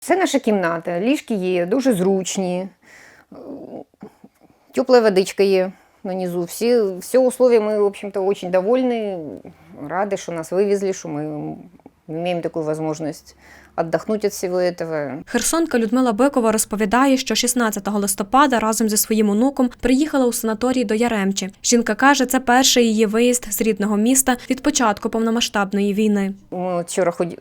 Це наша кімната. Ліжки є, дуже зручні. Тепла водичка є нанизу. Всі, все условия мы, в общем-то, очень довольны. Рады, что нас вывезли, что мы имеем такую возможность отдохнуть от всего этого. Херсонка Людмила Бикова розповідає, що 16 листопада разом зі своїм онуком приїхала у санаторій до Яремчі. Жінка каже, це перший її виїзд з рідного міста від початку повномасштабної війни. Ми вчора ході...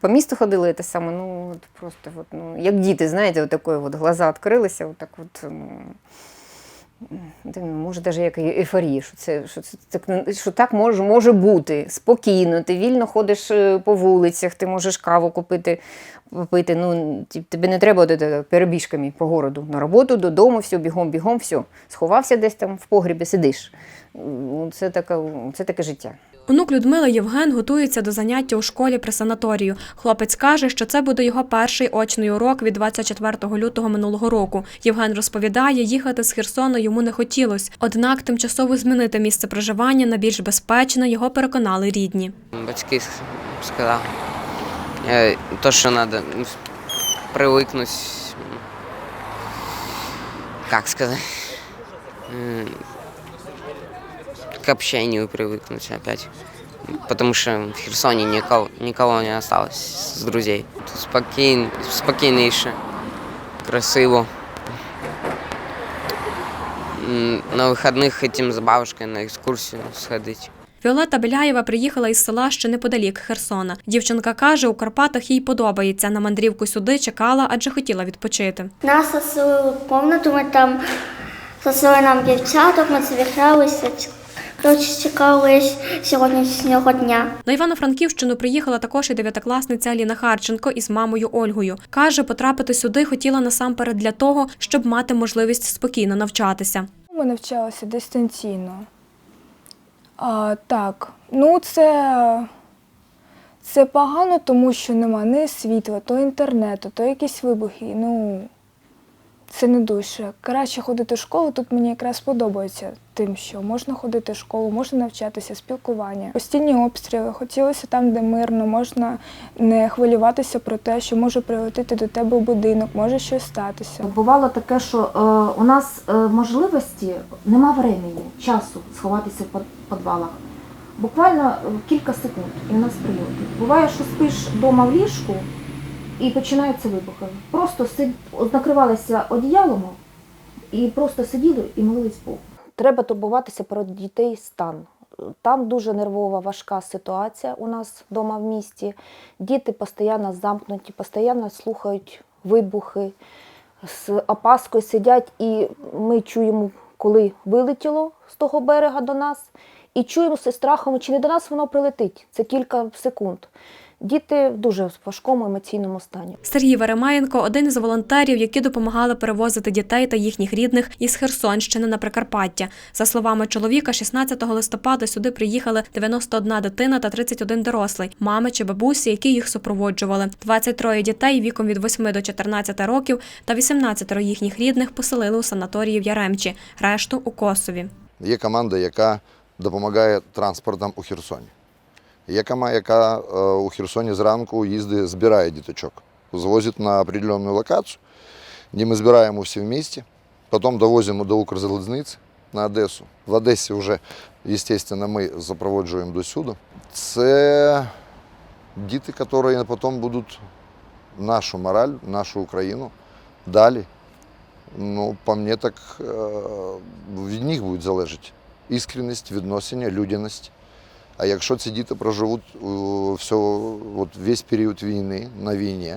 по місту ходили, те саме, ну, от просто, от, ну, як діти, знаєте, от от глаза відкрилися, от так от, ну, може, навіть як ейфорія, що, це, що, це, так, що так може, може бути, спокійно, ти вільно ходиш е, по вулицях, ти можеш каву купити, попити, ну, тобі не треба перебіжками по городу, на роботу, додому, все, бігом, бігом, все, сховався десь там в погрібі, сидиш. Ну, Це таке, це таке життя. Онук Людмили Євген готується до заняття у школі при санаторію. Хлопець каже, що це буде його перший очний урок від 24 лютого минулого року. Євген розповідає, їхати з Херсону йому не хотілось. Однак тимчасово змінити місце проживання на більш безпечне його переконали рідні. Батьки сказали. Е, То, що треба привикнути. Как сказать? К общению привыкнуть опять. Потому что в Херсоне никого, никого не осталось с друзей. Тут спокійн, спокійніше, красиво. На вихідних хотім з бабушкою на екскурсію сходити. Віолета Беляєва приїхала із села ще неподалік Херсона. Дівчинка каже, у Карпатах їй подобається. На мандрівку сюди чекала, адже хотіла відпочити. Нас заселили в комнату, ми там заселили нам дівчаток, ми завігралися. Коротше, чекали сьогоднішнього дня. На Івано-Франківщину приїхала також і дев'ятикласниця Аліна Харченко із мамою Ольгою. Каже, потрапити сюди хотіла насамперед для того, щоб мати можливість спокійно навчатися. Ми навчалися дистанційно. А, так, ну це, це погано, тому що нема ні світла, то інтернету, то якісь вибухи. Ну, це не дуже. Краще ходити в школу. Тут мені якраз подобається тим, що можна ходити в школу, можна навчатися, спілкування. Постійні обстріли. Хотілося там, де мирно, можна не хвилюватися про те, що може прилетіти до тебе в будинок, може щось статися. Бувало таке, що е, у нас е, можливості нема времени, часу сховатися в підвалах. Буквально е, кілька секунд і у нас прильоти. Буває, що спиш вдома в ліжку і починаються вибухи. Просто накривалися одіялом і просто сиділи і молились Богу. Треба турбуватися про дітей стан. Там дуже нервова, важка ситуація у нас вдома в місті. Діти постійно замкнуті, постійно слухають вибухи, з опаскою сидять, і ми чуємо, коли вилетіло з того берега до нас, і чуємо страхом, чи не до нас воно прилетить. Це кілька секунд. Діти в дуже важкому емоційному стані. Сергій Веремаєнко один із волонтерів, які допомагали перевозити дітей та їхніх рідних із Херсонщини на Прикарпаття. За словами чоловіка, 16 листопада сюди приїхали 91 дитина та 31 дорослий, мами чи бабусі, які їх супроводжували. 23 дітей віком від 8 до 14 років та 18 їхніх рідних поселили у санаторії в Яремчі, решту у Косові. Є команда, яка допомагає транспортом у Херсоні. Є команда, яка е, у Херсоні зранку їздить, збирає діточок, звозить на определенну локацію, де ми збираємо всі в місті, потім довозимо до Укрзалізниці на Одесу. В Одесі вже, звісно, ми запроводжуємо до сюди. Це діти, які потім будуть нашу мораль, нашу Україну далі. Ну, по мені так е, від них буде залежати іскренність, відношення, людяність. А якщо ці діти проживуть е, все, от весь період війни на війні,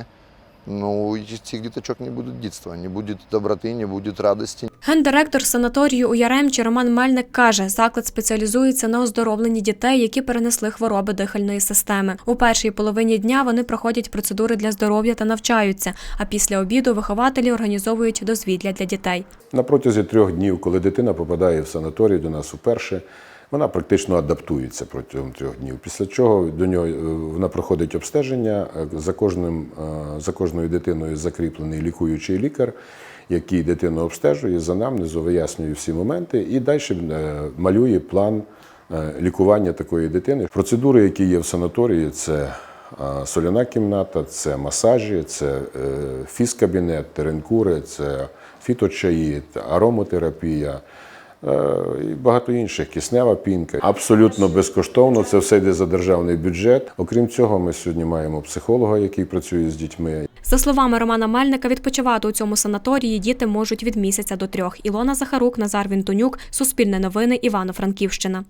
ну цих діточок не буде дитинства, не буде доброти, не буде радості. Гендиректор санаторію у Яремчі Роман Мельник каже, заклад спеціалізується на оздоровленні дітей, які перенесли хвороби дихальної системи. У першій половині дня вони проходять процедури для здоров'я та навчаються. А після обіду вихователі організовують дозвілля для дітей. На протязі трьох днів, коли дитина попадає в санаторій до нас уперше, вона практично адаптується протягом трьох днів. Після чого до нього е, вона проходить обстеження. е, За кожним е, за кожною дитиною закріплений лікуючий лікар, який дитину обстежує, за намнезу вияснює всі моменти і далі малює план лікування такої дитини. Процедури, які є в санаторії, це соляна кімната, це масажі, це фізкабінет, теренкури, це фіточаї, аромотерапія. Е, І багато інших киснева пінка. Абсолютно безкоштовно. Це все йде за державний бюджет. Окрім цього, ми сьогодні маємо психолога, який працює з дітьми. За словами Романа Мельника, відпочивати у цьому санаторії діти можуть від місяця до трьох. Ілона Захарук, Назар Вінтонюк, Суспільне новини, Івано-Франківщина.